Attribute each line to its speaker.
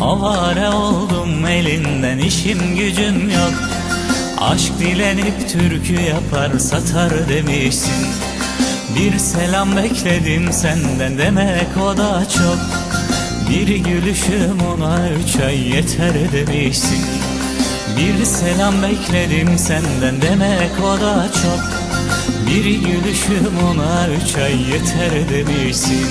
Speaker 1: avare oldum elinden işim gücüm yok. Aşk dilenip türkü yapar satar demişsin. Bir selam bekledim senden demek o da çok. Bir gülüşüm ona üç ay yeter demişsin. Bir selam bekledim senden demek o da çok. Bir gülüşüm ona üç ay yeter demişsin.